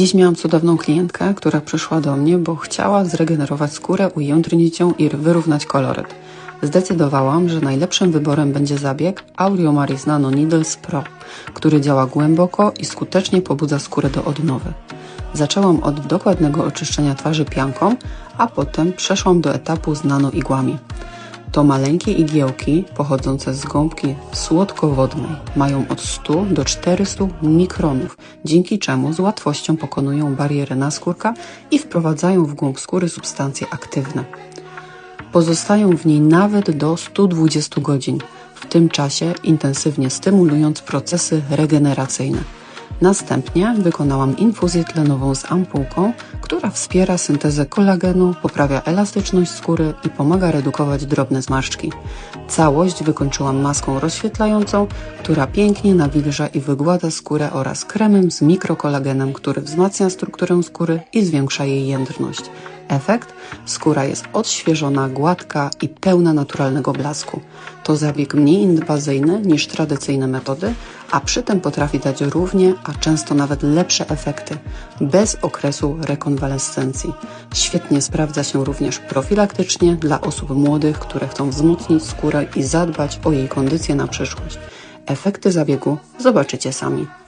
Dziś miałam cudowną klientkę, która przyszła do mnie, bo chciała zregenerować skórę, ujędrnić ją i wyrównać koloryt. Zdecydowałam, że najlepszym wyborem będzie zabieg Audiomaris Nano Needles Pro, który działa głęboko i skutecznie pobudza skórę do odnowy. Zaczęłam od dokładnego oczyszczenia twarzy pianką, a potem przeszłam do etapu z nanoigłami. To maleńkie igiełki pochodzące z gąbki słodkowodnej. Mają od 100 do 400 mikronów, dzięki czemu z łatwością pokonują barierę naskórka i wprowadzają w głąb skóry substancje aktywne. Pozostają w niej nawet do 120 godzin, w tym czasie intensywnie stymulując procesy regeneracyjne. Następnie wykonałam infuzję tlenową z ampułką, która wspiera syntezę kolagenu, poprawia elastyczność skóry i pomaga redukować drobne zmarszczki. Całość wykończyłam maską rozświetlającą, która pięknie nawilża i wygładza skórę oraz kremem z mikrokolagenem, który wzmacnia strukturę skóry i zwiększa jej jędrność. Efekt? Skóra jest odświeżona, gładka i pełna naturalnego blasku. To zabieg mniej inwazyjny niż tradycyjne metody, a przy tym potrafi dać równie, a często nawet lepsze efekty, bez okresu rekonwalescencji. Świetnie sprawdza się również profilaktycznie dla osób młodych, które chcą wzmocnić skórę i zadbać o jej kondycję na przyszłość. Efekty zabiegu zobaczycie sami.